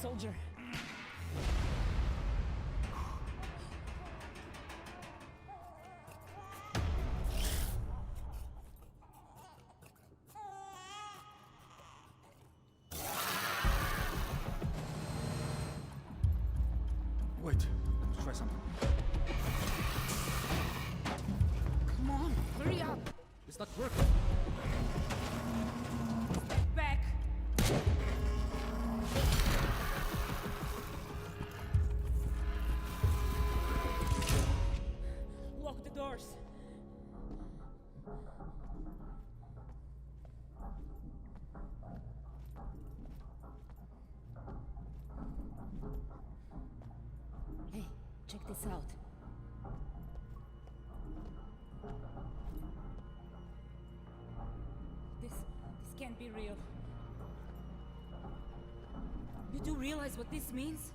soldier. Wait, let's try something. This out. This this can't be real. You do realize what this means?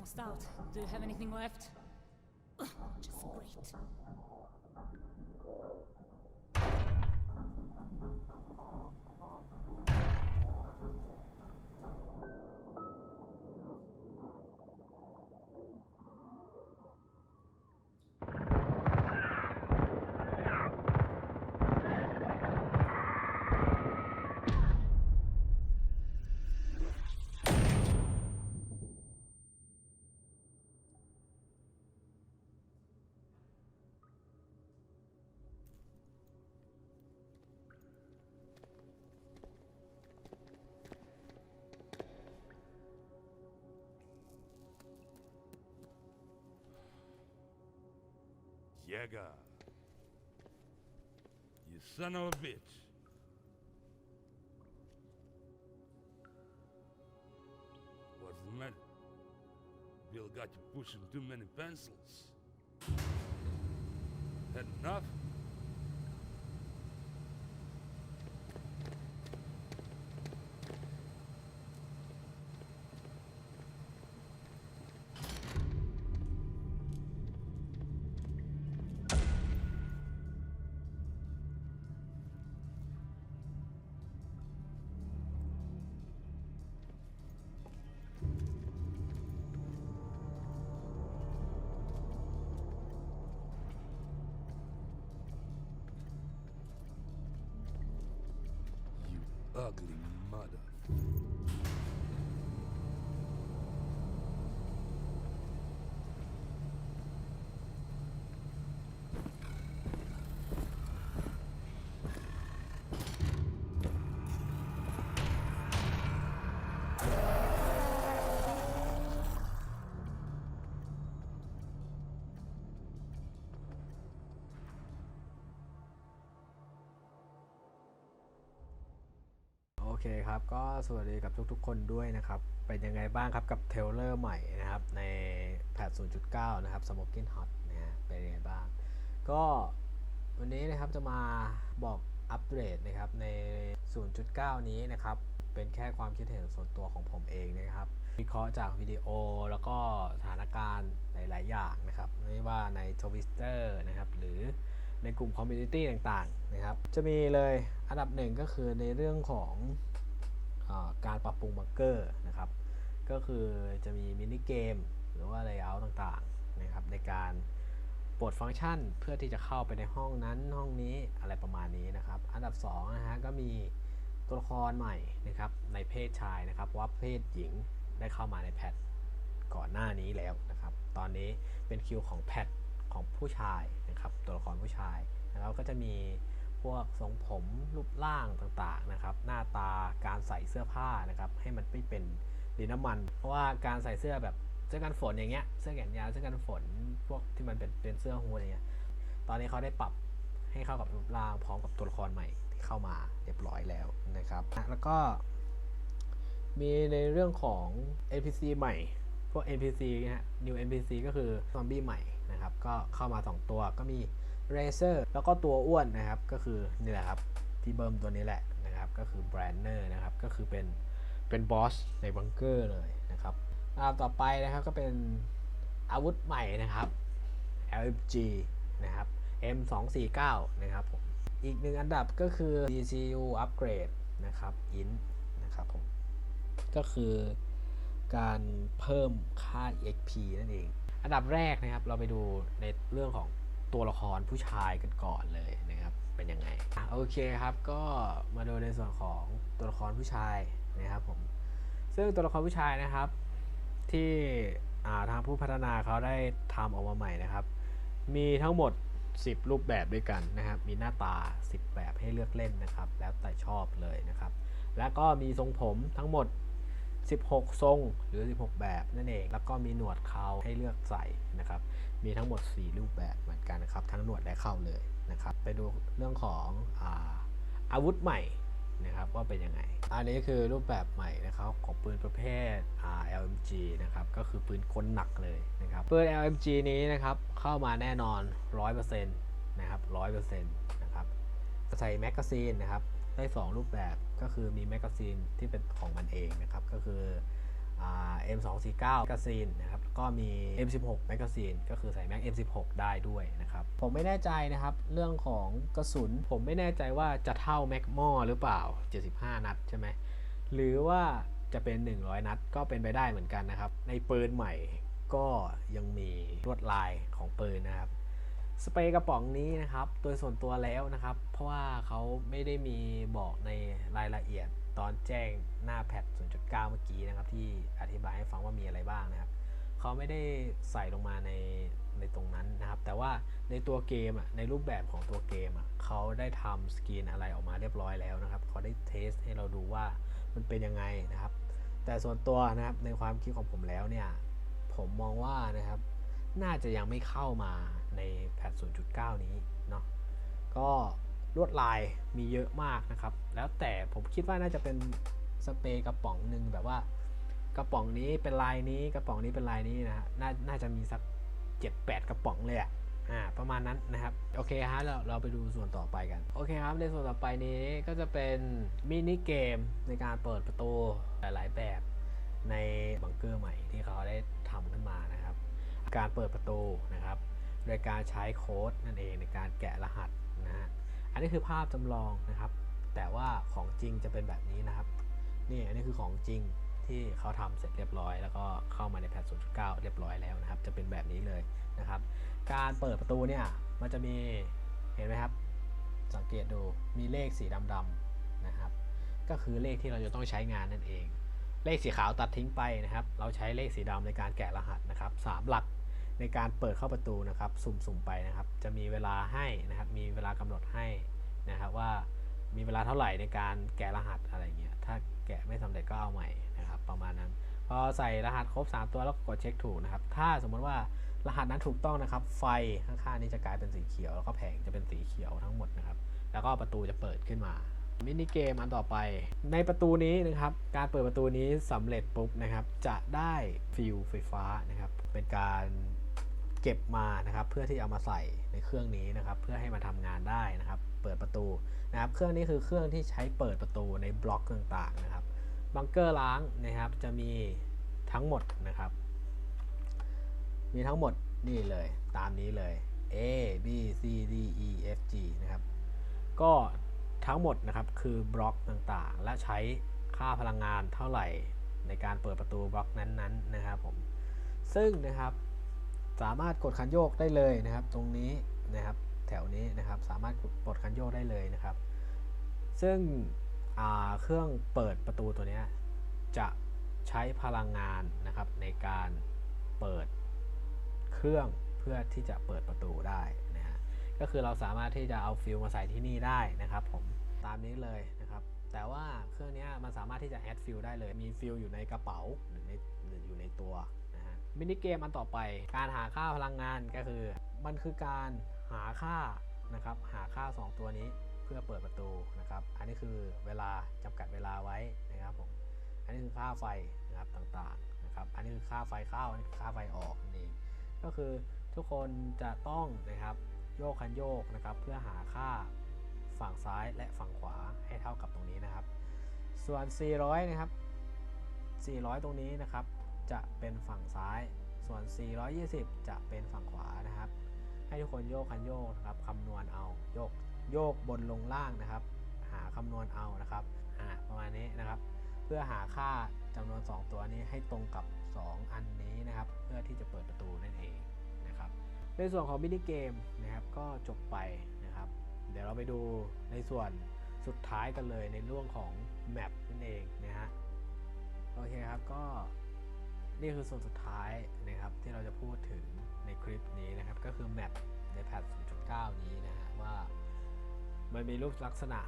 Almost out. Do you have anything left? Just great. Jäger. You son of a bitch. What's the matter? Bill got you pushing too many pencils. Had enough? Ugly mother. เคครับก็สวัสดีกับทุกๆ คนด้วยนะครับ เป็นยังไงบ้างครับกับเทเลอร์ใหม่นะครับ ในแพท0.9 นะครับ Smoking Hot นะฮะเป็นยังไงบ้าง ก็วันนี้นะครับจะมาบอกอัปเดตนะครับใน 0.9 นี้นะครับ เป็นแค่ความคิดเห็นส่วนตัวของผมเองนะครับ วิเคราะห์จากวิดีโอแล้วก็สถานการณ์หลาย ๆ อย่างนะครับ ไม่ว่าใน Twitter นะครับ หรือในกลุ่มคอมมูนิตี้ต่าง ๆ นะครับ จะมีเลยอันดับหนึ่งก็คือในเรื่องของ การปรับปรุงบังเกอร์นะครับ ก็คือจะมีมินิเกมหรือว่า layout ต่างๆนะครับในการปลดฟังก์ชันเพื่อที่จะเข้าไปในห้องนั้นห้องนี้อะไรประมาณนี้นะครับ อันดับ2นะฮะก็มีตัวละครใหม่นะครับในเพศชายนะครับว่าเพศหญิงได้เข้ามาในแพทก่อนหน้านี้แล้วนะครับ ตอนนี้เป็นคิวของแพทของผู้ชายนะครับตัวละครผู้ชายแล้วก็จะมี พวกทรงผมรูปร่างต่างๆนะครับ หน้าตาการใส่เสื้อผ้านะครับ ให้มันไม่เป็นดินน้ำมัน เพราะว่าการใส่เสื้อแบบเสื้อกันฝนอย่างเงี้ยเสื้อแขนยาวเสื้อกันฝนพวกที่มันเป็นเป็นเสื้อฮูดอย่างเงี้ยตอนนี้เขาได้ปรับให้เข้ากับรูปร่างพร้อมกับตัวละครใหม่ที่เข้ามาเรียบร้อยแล้วนะครับ แล้วก็มีในเรื่องของ NPC ใหม่ พวก NPC นะฮะ New NPC ก็คือซอมบี้ใหม่นะครับนะครับก็เข้ามา 2 ตัว ก็มี เรเซอร์แล้วก็ตัวอ้วนนะครับ ก็คือนี่แหละครับที่เบิร์มตัวนี้แหละนะครับ ก็คือแบรนเนอร์นะครับ ก็คือเป็นเป็นบอสในบังเกอร์เลยนะครับอันดับต่อไปนะครับก็เป็นอาวุธใหม่นะครับ LMG นะครับ M249 นะครับผมอีกหนึ่งอันดับก็คือ DCU Upgrade นะครับ INT นะครับผมก็คือการเพิ่มค่า EXP นั่นเอง อันดับแรกนะครับเราไปดูในเรื่องของ ตัวละครผู้ชายกันก่อนเลยนะครับ เป็นยังไงโอเคครับ ก็มาดูในส่วนของตัวละครผู้ชายนะครับผม ซึ่งตัวละครผู้ชายนะครับ ที่ทางผู้พัฒนาเขาได้ทำออกมาใหม่นะครับ มีทั้งหมด 10 รูปแบบด้วยกันนะครับ มีหน้าตา 10 แบบให้เลือกเล่นนะครับ แล้วแต่ชอบเลยนะครับ แล้วก็มีทรงผมทั้งหมด 16 ทรงหรือ 16 แบบนั่นเอง แล้วก็มีหนวดเขาให้เลือกใส่นะครับ มีทั้งหมด 4 รูปแบบเหมือนกันนะครับ ทั้งหนวดและเข้าเลยนะครับ ไปดูเรื่องของอาอาวุธใหม่นะครับว่าเป็นยังไง อันนี้คือรูปแบบใหม่นะครับของปืนประเภท LMG นะครับก็คือปืนคนหนักเลยนะครับปืน LMG นี้นะครับเข้ามาแน่นอน 100%นะครับ100%นะครับใส่แมกกาซีนนะครับได้ 2 รูปแบบก็คือมีแมกกาซีนที่เป็นของมันเองนะครับก็คือ M249 แมกกาซีนนะครับ ก็มี M16 แมกกาซีนก็คือใส่แม็ก M16 ได้ด้วยนะครับ ผมไม่แน่ใจนะครับ เรื่องของกระสุน ผมไม่แน่ใจว่าจะเท่าแม็กมอหรือเปล่า 75 นัดใช่ไหมหรือว่าจะเป็น 100 นัดก็เป็นไปได้เหมือนกันนะครับ ในปืนใหม่ก็ยังมีลวดลายของปืนนะครับ สเปรย์กระป๋องนี้นะครับ โดยส่วนตัวแล้วนะครับ เพราะว่าเขาไม่ได้มีบอกในรายละเอียดตอนแจ้งหน้าแพท0.9 เมื่อกี้นะครับ ที่อธิบายให้ฟังว่ามีอะไรบ้างนะครับ เขาไม่ได้ใส่ลงมาในในตรงนั้นนะครับ แต่ว่าในตัวเกมอะในรูปแบบของตัวเกมอะเขาได้ทำสกรีนอะไรออกมาเรียบร้อยแล้วนะครับเขาได้เทสให้เราดูว่ามันเป็นยังไงนะครับ แต่ส่วนตัวนะครับในความคิดของผมแล้วเนี่ย ผมมองว่านะครับ น่าจะยังไม่เข้ามาในแพท0.9 นี้เนาะก็ลวดลายมีเยอะมากนะครับ แล้วแต่ผมคิดว่าน่าจะเป็นสเปรย์กระป๋องหนึ่งแบบว่า ระป๋องนี้เป็นลายนี้กระป๋องนี้เป็นลายนี้นะฮะนน่าจะมีสัก7-8กระป๋องเลยอะอ่าประมาณนั้นนะครับ โอเคฮะเราเราไปดูส่วนต่อไปกัน โอเคครับในส่วนต่อไปนี้ก็จะเป็นมินิเกมในการเปิดประตูหลาย ๆ แบบในบังเกอร์ใหม่ที่เขาได้ทำขึ้นมานะครับ การเปิดประตูนะครับ โดยการใช้โค้ดนั่นเองในการแกะรหัสนะฮะอันนี้คือภาพจำลองนะครับ แต่ว่าของจริงจะเป็นแบบนี้นะครับนี่อันนี้คือของจริง ที่เขาทำเสร็จเรียบร้อย แล้วก็เข้ามาในแพท0.9 เรียบร้อยแล้วนะครับ จะเป็นแบบนี้เลยนะครับ การเปิดประตูเนี่ยมันจะมีเห็นไหมครับ สังเกตดูมีเลขสีดำๆนะครับ ก็คือเลขที่เราจะต้องใช้งานนั่นเอง เลขสีขาวตัดทิ้งไปนะครับ เราใช้เลขสีดำในการแกะรหัสนะครับสามหลักในการเปิดเข้าประตูนะครับสุ่มๆไปนะครับ จะมีเวลาให้นะครับ มีเวลากำหนดให้นะครับว่ามีเวลาเท่าไหร่ในการแกะรหัสอะไรเงี้ย ถ้าแกะไม่สำเร็จก็เอาใหม่ นะครับประมาณนั้นพอใส่รหัสครบ 3 ตัวแล้วก็กดเช็คถูกนะครับ ถ้าสมมติว่ารหัสนั้นถูกต้องนะครับ ไฟข้างๆนี้จะกลายเป็นสีเขียว แล้วก็แผงจะเป็นสีเขียวทั้งหมดนะครับ แล้วก็ประตูจะเปิดขึ้นมามินิเกมอันต่อไป ในประตูนี้นะครับ การเปิดประตูนี้สำเร็จปุ๊บนะครับ จะได้ฟิวไฟฟ้านะครับ เป็นการเก็บมานะครับ เพื่อที่เอามาใส่ในเครื่องนี้นะครับ เพื่อให้มาทำงานได้นะครับ เปิดประตูนะครับ เครื่องนี้คือเครื่องที่ใช้เปิดประตูในบล็อกต่างๆนะครับ บังเกอร์ล้างนะครับจะมีทั้งหมดนะครับ มีทั้งหมดนี่เลยตามนี้เลย A B C D E F G นะครับ ก็ทั้งหมดนะครับคือบล็อกต่างๆ และใช้ค่าพลังงานเท่าไหร่ในการเปิดประตูบล็อกนั้นๆนะครับผม ซึ่งนะครับสามารถกดคันโยกได้เลยนะครับ ตรงนี้นะครับแถวนี้นะครับสามารถกดคันโยกได้เลยนะครับ ซึ่ง เครื่องเปิดประตูตัวนี้จะใช้พลังงานนะครับในการเปิดเครื่องเพื่อที่จะเปิดประตูได้นะฮะก็คือเราสามารถที่จะเอาฟิลมาใส่ที่นี่ได้นะครับผมตามนี้เลยนะครับแต่ว่าเครื่องนี้มันสามารถที่จะแอดฟิลได้เลย มีฟิลอยู่ในกระเป๋าหรือในหรืออยู่ในตัวนะฮะมินิเกมอันต่อไปการหาค่าพลังงานก็คือ มันคือการหาค่านะครับหาค่า 2 ตัวนี้ พื่อเปิดประตูนะครับ อันนี้คือเวลาจำกัดเวลาไว้นะครับผม อันนี้คือค่าไฟนะครับต่างๆนะครับ อันนี้คือค่าไฟเข้า อันนี้คือค่าไฟออกนั่นเอง ก็คือทุกคนจะต้องนะครับโยกคันโยกนะครับ เพื่อหาค่าฝั่งซ้ายและฝั่งขวาให้เท่ากับตรงนี้นะครับ ส่วน 400 นะครับ 400 ตรงนี้นะครับ จะเป็นฝั่งซ้าย ส่วน 420 จะเป็นฝั่งขวานะครับ ให้ทุกคนโยกคันโยกนะครับคำนวณเอาโยก โยกบนลงล่างนะครับ หาคำนวณเอานะครับประมาณนี้นะครับ เพื่อหาค่าจำนวน 2 ตัวนี้ให้ตรงกับ 2 อันนี้นะครับ เพื่อที่จะเปิดประตูนั่นเองนะครับ ในส่วนของมินิเกมนะครับก็จบไปนะครับ เดี๋ยวเราไปดูในส่วนสุดท้ายกันเลยในเรื่องของแมปนั่นเองนะฮะโอเคครับก็นี่คือส่วนสุดท้ายนะครับที่เราจะพูดถึงในคลิปนี้นะครับ ก็คือแมปในแพท0.9 นี้นะฮะว่า มันมีรูปลักษณะ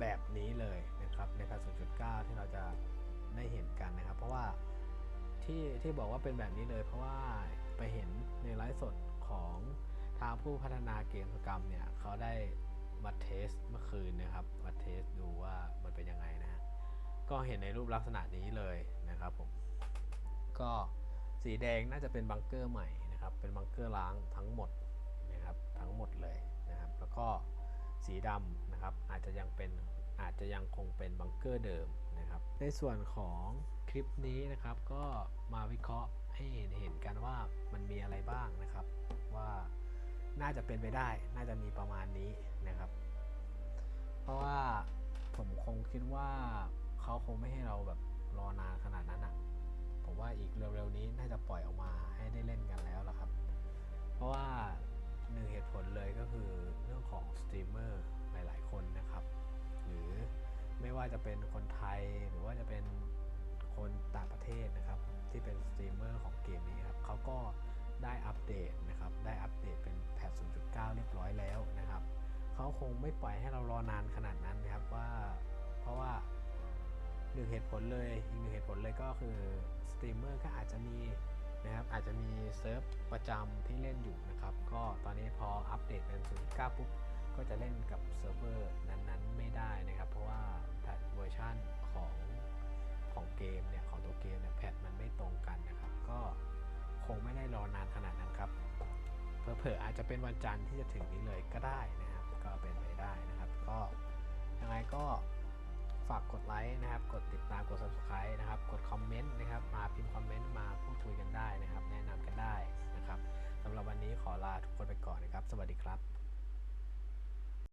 แบบนี้เลยนะครับในแพท0.9 ที่เราจะได้เห็นกันนะครับ เพราะว่าที่ที่บอกว่าเป็นแบบนี้เลย เพราะว่าไปเห็นในไลฟ์สดของทางผู้พัฒนาเกมกรรมเนี่ยเขาได้มาเทสเมื่อคืนนะครับมาเทสดูว่ามันเป็นยังไงนะ ก็เห็นในรูปลักษณะนี้เลยนะครับผมก็สีแดงน่าจะเป็นบังเกอร์ใหม่นะครับเป็นบังเกอร์ล้างทั้งหมดนะครับทั้งหมดเลยนะครับ แล้วก็ สีดำนะครับ อาจจะยังเป็นอาจจะยังคงเป็นบังเกอร์เดิมนะครับ ในส่วนของคลิปนี้นะครับ ก็มาวิเคราะห์ให้เห็นเห็นกันว่ามันมีอะไรบ้างนะครับ ว่าน่าจะเป็นไปได้ น่าจะมีประมาณนี้นะครับ เพราะว่าผมคงคิดว่าเขาคงไม่ให้เราแบบรอนานขนาดนั้นอะผมว่าอีกเร็วๆนี้น่าจะปล่อยออกมาให้ได้เล่นกันแล้วล่ะครับ เพราะว่า หนึ่งเหตุผลเลยก็คือเรื่องของสตรีมเมอร์หลาย ๆ คนนะครับ หรือไม่ว่าจะเป็นคนไทยหรือว่าจะเป็นคนต่างประเทศนะครับ ที่เป็นสตรีมเมอร์ของเกมนี้ครับเขาก็ได้อัปเดตนะครับ ได้อัปเดตเป็นแพท0.9 เรียบร้อยแล้วนะครับเขาคงไม่ปล่อยให้เรารอนานขนาดนั้นนะครับว่าเพราะว่าหนึ่งเหตุผลเลยอีกหนึ่งเหตุผลเลยก็คือสตรีมเมอร์ก็อาจจะมี นะครับอาจจะมีเซิร์ฟประจำที่เล่นอยู่นะครับ ก็ตอนนี้พออัปเดตเป็น0.9ปุ๊บก็จะเล่นกับเซิร์ฟเวอร์นั้นๆ ไม่ได้นะครับ เพราะว่าแพทเวอร์ชันของของเกมเนี่ยของตัวเกมเนี่ยแพทมันไม่ตรงกันนะครับ ก็คงไม่ได้รอนานขนาดนั้นครับเผลอๆอาจจะเป็นวันจันทร์ที่จะถึงนี้เลยก็ได้นะครับ ก็เป็นไปได้นะครับ ก็ยังไงก็ ฝากกดไลค์นะครับ กดติดตาม กด subscribe นะครับ กดคอมเมนต์นะครับ มาพิมพ์คอมเมนต์ มาพูดคุยกันได้นะครับ แนะนำกันได้นะครับสำหรับวันนี้ขอลาทุกคนไปก่อนนะครับ สวัสดีครับ